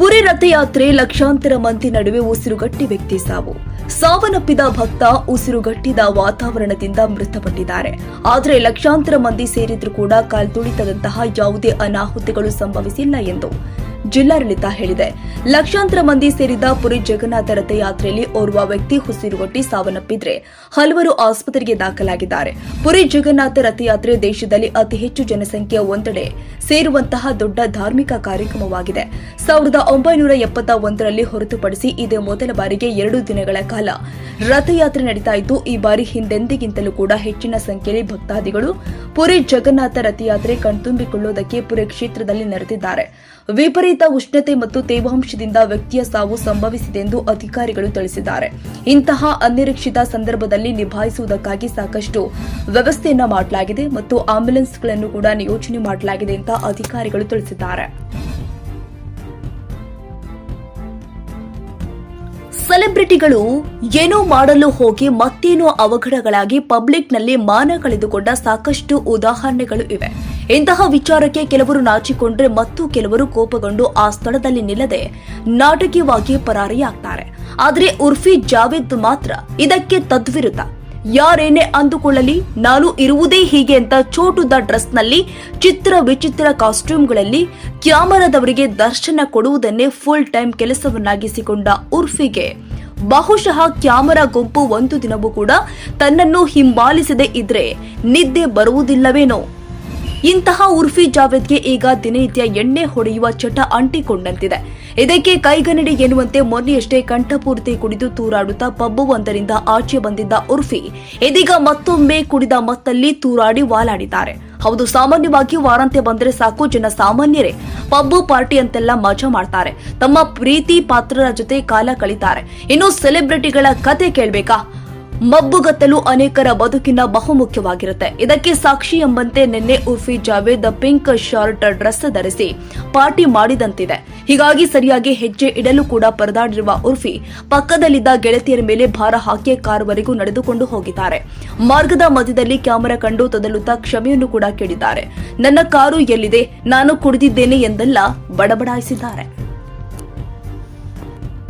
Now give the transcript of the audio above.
ಪುರಿ ರಥಯಾತ್ರೆ ಲಕ್ಷಾಂತರ ಮಂದಿ ನಡುವೆ ಉಸಿರುಗಟ್ಟಿ ವ್ಯಕ್ತಿ ಸಾವು. ಸಾವನ್ನಪ್ಪಿದ ಭಕ್ತ ಉಸಿರುಗಟ್ಟಿದ ವಾತಾವರಣದಿಂದ ಮೃತಪಟ್ಟಿದ್ದಾರೆ. ಆದರೆ ಲಕ್ಷಾಂತರ ಮಂದಿ ಸೇರಿದ್ರೂ ಕೂಡ ಕಾಲ್ತುಳಿತದಂತಹ ಯಾವುದೇ ಅನಾಹುತಗಳು ಸಂಭವಿಸಿಲ್ಲ ಎಂದು ಜಿಲ್ಲಾಡಳಿತ ಹೇಳಿದೆ. ಲಕ್ಷಾಂತರ ಮಂದಿ ಸೇರಿದ ಪುರಿ ಜಗನ್ನಾಥ ರಥಯಾತ್ರೆಯಲ್ಲಿ ಓರ್ವ ವ್ಯಕ್ತಿ ಉಸಿರುಗಟ್ಟಿ ಸಾವನ್ನಪ್ಪಿದ್ರೆ ಹಲವರು ಆಸ್ಪತ್ರೆಗೆ ದಾಖಲಾಗಿದ್ದಾರೆ. ಪುರಿ ಜಗನ್ನಾಥ ರಥಯಾತ್ರೆ ದೇಶದಲ್ಲಿ ಅತಿ ಹೆಚ್ಚು ಜನಸಂಖ್ಯೆಯ ಒಂದೆಡೆ ಸೇರುವಂತಹ ದೊಡ್ಡ ಧಾರ್ಮಿಕ ಕಾರ್ಯಕ್ರಮವಾಗಿದೆ. ಸಾವಿರದ ಒಂಬೈನೂರ ಎಪ್ಪತ್ತ ಒಂದರಲ್ಲಿ ಹೊರತುಪಡಿಸಿ ಇದೇ ಮೊದಲ ಬಾರಿಗೆ ಎರಡು ದಿನಗಳ ಕಾಲ ರಥಯಾತ್ರೆ ನಡೀತಾ ಇದ್ದು, ಈ ಬಾರಿ ಹಿಂದೆಂದಿಗಿಂತಲೂ ಕೂಡ ಹೆಚ್ಚಿನ ಸಂಖ್ಯೆಯಲ್ಲಿ ಭಕ್ತಾದಿಗಳು ಪುರಿ ಜಗನ್ನಾಥ ರಥಯಾತ್ರೆ ಕಣ್ತುಂಬಿಕೊಳ್ಳುವುದಕ್ಕೆ ಪುರಿ ಕ್ಷೇತ್ರದಲ್ಲಿ ನೆರೆದಿದ್ದಾರೆ. ವಿಪರೀತ ಉಷ್ಣತೆ ಮತ್ತು ತೇವಾಂಶದಿಂದ ವ್ಯಕ್ತಿಯ ಸಾವು ಸಂಭವಿಸಿದೆ ಎಂದು ಅಧಿಕಾರಿಗಳು ತಿಳಿಸಿದ್ದಾರೆ. ಇಂತಹ ಅನಿರೀಕ್ಷಿತ ಸಂದರ್ಭದಲ್ಲಿ ನಿಭಾಯಿಸುವುದಕ್ಕಾಗಿ ಸಾಕಷ್ಟು ವ್ಯವಸ್ಥೆಯನ್ನ ಮಾಡಲಾಗಿದೆ ಮತ್ತು ಆಂಬ್ಯುಲೆನ್ಸ್ಗಳನ್ನು ಕೂಡ ನಿಯೋಜನೆ ಮಾಡಲಾಗಿದೆ ಅಂತ ಅಧಿಕಾರಿಗಳು ತಿಳಿಸಿದ್ದಾರೆ. ಸೆಲೆಬ್ರಿಟಿಗಳು ಏನೋ ಮಾಡಲು ಹೋಗಿ ಮತ್ತೇನೋ ಅವಘಡಗಳಾಗಿ ಪಬ್ಲಿಕ್ನಲ್ಲಿ ಮಾನ ಕಳೆದುಕೊಂಡ ಸಾಕಷ್ಟು ಉದಾಹರಣೆಗಳು ಇವೆ. ಇಂತಹ ವಿಚಾರಕ್ಕೆ ಕೆಲವರು ನಾಚಿಕೊಂಡ್ರೆ ಮತ್ತು ಕೆಲವರು ಕೋಪಗೊಂಡು ಆ ಸ್ಥಳದಲ್ಲಿ ನಿಲ್ಲದೆ ನಾಟಕೀಯವಾಗಿ ಪರಾರಿಯಾಗ್ತಾರೆ. ಆದರೆ ಉರ್ಫಿ ಜಾವೇದ್ ಮಾತ್ರ ಇದಕ್ಕೆ ತದ್ವಿರುದ್ಧ. ಯಾರೇನೇ ಅಂದುಕೊಳ್ಳಲಿ, ನಾನು ಇರುವುದೇ ಹೀಗೆ ಅಂತ ಚೋಟುದ ಡ್ರೆಸ್ನಲ್ಲಿ ಚಿತ್ರ ವಿಚಿತ್ರ ಕಾಸ್ಟ್ಯೂಮ್ಗಳಲ್ಲಿ ಕ್ಯಾಮರಾದವರಿಗೆ ದರ್ಶನ ಕೊಡುವುದನ್ನೇ ಫುಲ್ ಟೈಮ್ ಕೆಲಸವನ್ನಾಗಿಸಿಕೊಂಡ ಉರ್ಫಿಗೆ. ಬಹುಶಃ ಕ್ಯಾಮರಾ ಗುಂಪು ಒಂದು ದಿನವೂ ಕೂಡ ತನ್ನನ್ನು ಹಿಂಬಾಲಿಸದೇ ಇದ್ರೆ ನಿದ್ದೆ ಬರುವುದಿಲ್ಲವೇನೋ. ಇಂತಹ ಉರ್ಫಿ ಜಾವೇದ್ಗೆ ಈಗ ದಿನನಿತ್ಯ ಎಣ್ಣೆ ಹೊಡೆಯುವ ಚಟ ಅಂಟಿಕೊಂಡಂತಿದೆ. ಇದಕ್ಕೆ ಕೈಗನ್ನಡಿ ಎನ್ನುವಂತೆ ಮೊನ್ನೆಯಷ್ಟೇ ಕಂಠಪೂರ್ತಿ ಕುಡಿದು ತೂರಾಡುತ್ತಾ ಪಬ್ಬು ಒಂದರಿಂದ ಆಚೆ ಬಂದಿದ್ದ ಉರ್ಫಿ, ಇದೀಗ ಮತ್ತೊಮ್ಮೆ ಕುಡಿದ ಮತ್ತಲ್ಲಿ ತೂರಾಡಿ ವಾಲಾಡಿದ್ದಾರೆ. ಹೌದು, ಸಾಮಾನ್ಯವಾಗಿ ವಾರಾಂತ್ಯ ಬಂದರೆ ಸಾಕು ಜನ ಸಾಮಾನ್ಯರೇ. ಪಬ್ಬು ಪಾರ್ಟಿ ಅಂತೆಲ್ಲ ಮಜಾ ಮಾಡ್ತಾರೆ. ತಮ್ಮ ಪ್ರೀತಿ ಪಾತ್ರರ ಜೊತೆ ಕಾಲ ಕಳೀತಾರೆ. ಇನ್ನು ಸೆಲೆಬ್ರಿಟಿಗಳ ಕತೆ ಕೇಳ್ಬೇಕಾ? ಮಬ್ಬುಗತ್ತಲು ಅನೇಕರ ಬದುಕಿನ ಬಹುಮುಖ್ಯವಾಗಿರುತ್ತೆ. ಇದಕ್ಕೆ ಸಾಕ್ಷಿ ಎಂಬಂತೆ ನಿನ್ನೆ Urfi Javed pink shirt dress ಧರಿಸಿ ಪಾರ್ಟಿ ಮಾಡಿದಂತಿದೆ. ಹೀಗಾಗಿ ಸರಿಯಾಗಿ ಹೆಜ್ಜೆ ಇಡಲು ಕೂಡ ಪರದಾಡಿರುವ ಉರ್ಫಿ ಪಕ್ಕದಲ್ಲಿದ್ದ ಗೆಳತಿಯರ ಮೇಲೆ ಭಾರ ಹಾಕಿ ಕಾರ್ವರೆಗೂ ನಡೆದುಕೊಂಡು ಹೋಗಿದ್ದಾರೆ. ಮಾರ್ಗದ ಮಧ್ಯದಲ್ಲಿ ಕ್ಯಾಮೆರಾ ಕಂಡು ತೊದಲುತ್ತಾ ಕ್ಷಮೆಯನ್ನು ಕೂಡ ಕೇಳಿದ್ದಾರೆ. ನನ್ನ ಕಾರು ಎಲ್ಲಿದೆ? ನಾನು ಕುಡಿದಿದ್ದೇನೆ ಎಂದೆಲ್ಲ ಬಡಬಡಾಯಿಸಿದ್ದಾರೆ.